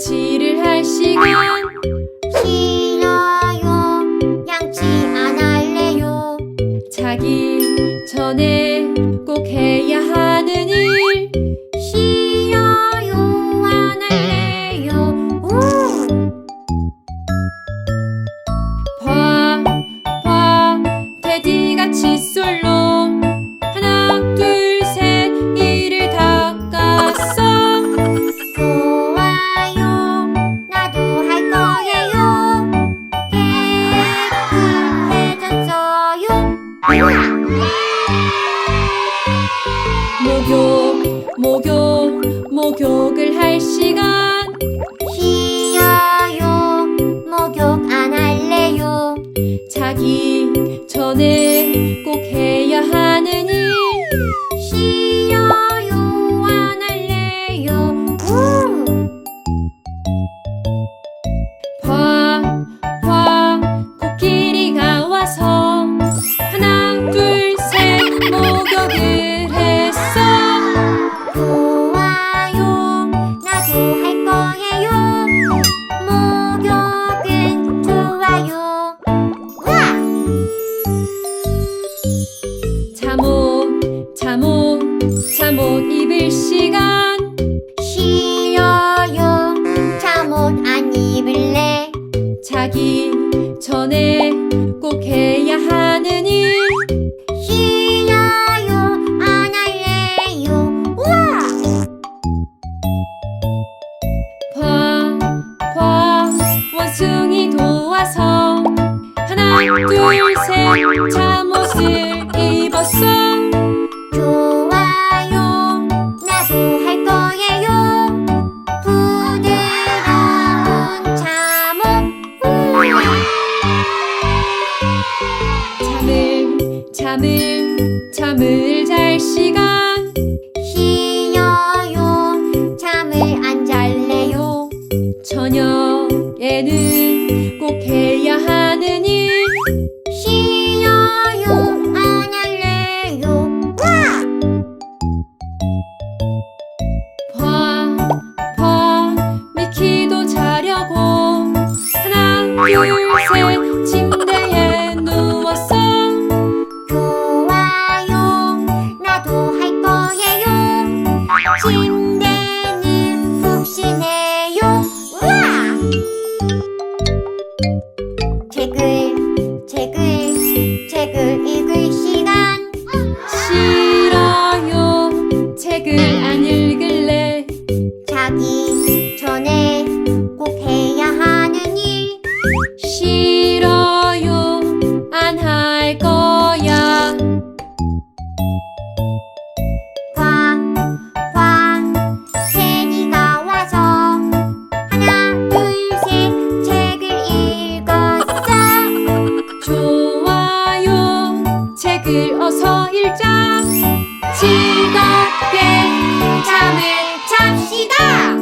양치를 할 시간. 싫어요. 양치 안 할래요. 자기 전에 목욕, 목욕, 목욕을 할 시간. 싫어요 목욕 안 할래요 자기 전에 잠옷, 잠옷, 잠옷 입을 시간. 싫어요 잠옷 안 입을래 자기 전에 꼭 해야 하는 일. 싫어요 안 할래요 우와! 봐, 봐, 원숭이 도와서 하나, 둘, 셋, 잠옷을 잠을 잠을 잘 시간. 쉬어요. 잠을 안 잘래요. 저녁에는 꼭 해야 하는 일. 쉬어요. 안 할래요. 과과 미키도 자려고. 하나 둘셋 침대에 You. 책을 어서 읽자 즐겁게 잠을 잡시다.